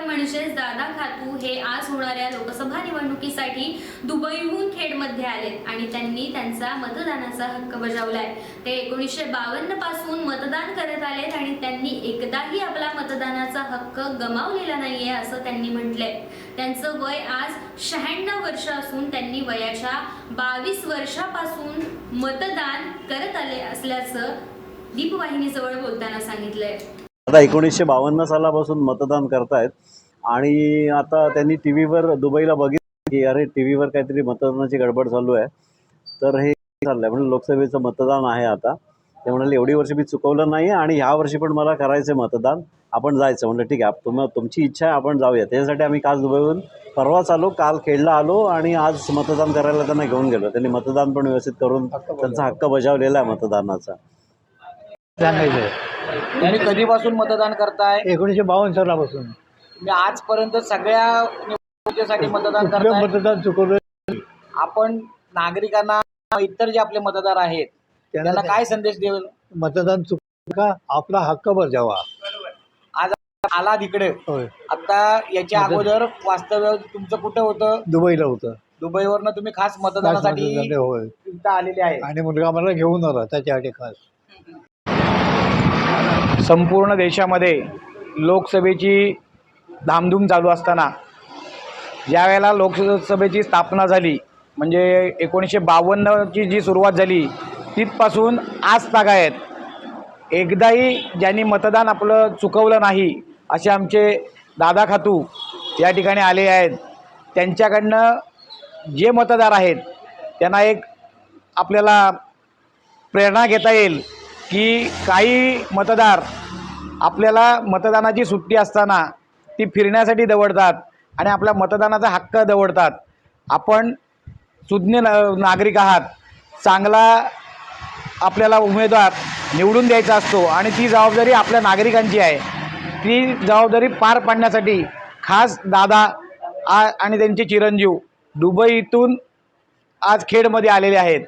वय म्हणजेच दादा खातू हे आज होणाऱ्या लोकसभा निवडणुकीसाठी दुबईहून खेडमध्ये आलेत आणि त्यांनी त्यांचा मतदानाचा हक्क बजावलाय. ते एकोणीसशे बावन्नपासून मतदान करत आलेत आणि त्यांनी एकदाही आपला मतदानाचा हक्क गमावलेला नाहीये असं त्यांनी म्हटलंय. त्यांचं वय आज शहाण्णव वर्ष असून त्यांनी वयाच्या बावीस वर्षापासून मतदान करत आले असल्याचं दीपवाहिनीजवळ बोलताना सांगितलंय. आता एकोणीसशे बावन्न सालापासून मतदान करतायत. आणि आता त्यांनी टी व्हीवर दुबईला बघितलं की अरे टी व्हीवर काहीतरी मतदानाची गडबड चालू आहे. तर हे चाललं आहे म्हणजे लोकसभेचं मतदान आहे आता. ते म्हणाले एवढी वर्ष मी चुकवलं नाही आणि ह्या वर्षी पण मला करायचं मतदान. आपण जायचं. म्हणलं ठीक आहे. तुम तुमची इच्छा आहे आपण जाऊया. त्याच्यासाठी आम्ही काल दुबईहून परवाच आलो काल खेळला आलो आणि आज मतदान करायला त्यांना घेऊन गेलो. त्यांनी मतदान पण व्यवस्थित करून त्यांचा हक्क बजावलेला आहे मतदानाचा. तुम्ही कधीपासून मतदान करताय? एकोणीसशे बावन्न सालापासून. तुम्ही आजपर्यंत सगळ्या निवडणुकीसाठी मतदान करताय? मतदान चुकवलं. आपण नागरिकांना इतर जे आपले मतदार आहेत त्यांना त्यांना काय? संदेश देऊ मतदान चुकलं का? आपला हक्क बजावा आज आला तिकडे. होय. आता याच्या अगोदर वास्तव्य तुमचं कुठं होतं? दुबईला होतं. दुबईवरनं तुम्ही खास मतदानासाठी मतदान होय. इथं आलेले आहे आणि मुलगा मला घेऊन आला त्याच्यासाठी खास. संपूर्ण देशामध्ये लोकसभेची धामधूम चालू असताना ज्यावेळेला लोकसभेची स्थापना झाली. म्हणजे एकोणीसशे बावन्नची जी सुरुवात झाली तिथपासून आज तागायत एकदाही ज्यांनी मतदान आपलं चुकवलं नाही असे आमचे दादा खातू या ठिकाणी आले आहेत. त्यांच्याकडनं जे मतदार आहेत त्यांना एक आपल्याला प्रेरणा घेता येईल. की काही मतदार आपल्याला मतदानाची सुट्टी असताना ती फिरण्यासाठी दवडतात आणि आपल्या मतदानाचा हक्क दवडतात. आपण सुज्ञ नागरिक आहात. चांगला आपल्याला उमेदवार निवडून द्यायचा असतो आणि ती जबाबदारी आपल्या नागरिकांची आहे. ती जबाबदारी पार पाडण्यासाठी खास दादा आ आणि त्यांचे चिरंजीव दुबई इथून आज खेडमध्ये आलेले आहेत.